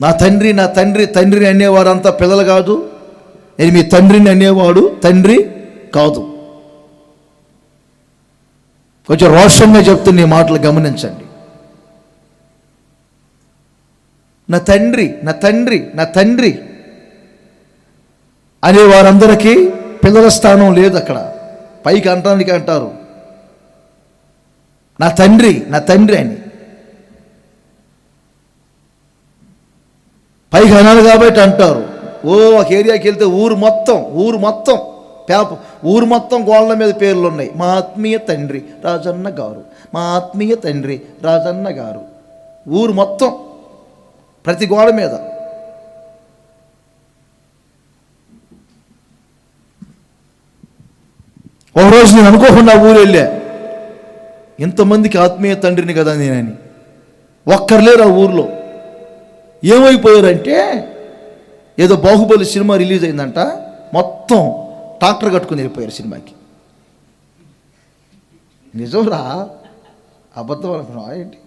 నా తండ్రి నా తండ్రి తండ్రిని అంతా పిల్లలు కాదు. నేను మీ తండ్రిని అనేవాడు తండ్రి కాదు. కొంచెం రోషంగా చెప్తున్న ఈ మాటలు గమనించండి. నా తండ్రి నా తండ్రి నా తండ్రి అనే వారందరికీ పిల్లల స్థానం లేదు అక్కడ. పైకి అంటానికి అంటారు. నా తండ్రి నా తండ్రి అని. పైకి అనాలి కాబట్టి అంటారు. ఓ ఒక ఏరియాకి వెళ్తే ఊరు మొత్తం ఊరు మొత్తం పేప ఊరు మొత్తం గోళ్ళ మీద పేర్లు ఉన్నాయి మా ఆత్మీయ తండ్రి రాజన్న గారు మా ఆత్మీయ తండ్రి రాజన్న గారు. ఊరు మొత్తం ప్రతి గోడ మీద. ఒక రోజు నేను అనుకోకుండా ఆ ఊరు వెళ్ళా. ఇంతమందికి ఆత్మీయ తండ్రిని కదా నేనని. ఒక్కరు లేరు ఆ ఊర్లో. ఏమైపోయారంటే ఏదో బాహుబలి సినిమా రిలీజ్ అయిందంట. మొత్తం ట్రాక్టర్ కట్టుకుని వెళ్ళిపోయారు సినిమాకి. నిజంరా? అబద్ధం అనుకున్నావా ఏంటి?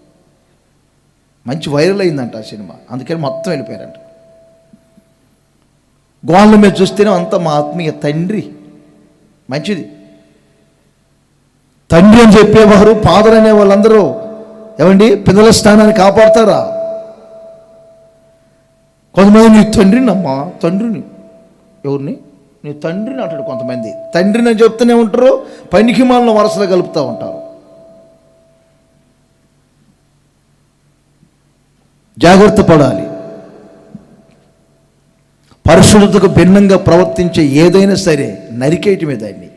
మంచి వైరల్ అయిందంట ఆ సినిమా. అందుకని మొత్తం వెళ్ళిపోయారంట. గోళ్ళ మీద చూస్తేనే అంత మా ఆత్మీయ తండ్రి. మంచిది. తండ్రి అని చెప్పేవారు ఫాదర్ అనే వాళ్ళందరూ ఏమండి? పిల్లల స్థానాన్ని కాపాడతారా? కొంతమంది నీ తండ్రిని అమ్మ తండ్రిని. ఎవరిని? నీ తండ్రిని అంటాడు కొంతమంది. తండ్రిని అని చెప్తూనే ఉంటారు పనికి మాలను వరుసలో కలుపుతూ ఉంటారు. జాగ్రత్త పడాలి. పరిశుద్ధతకు భిన్నంగా ప్రవర్తించే ఏదైనా సరే నరికేయటమే దాన్ని.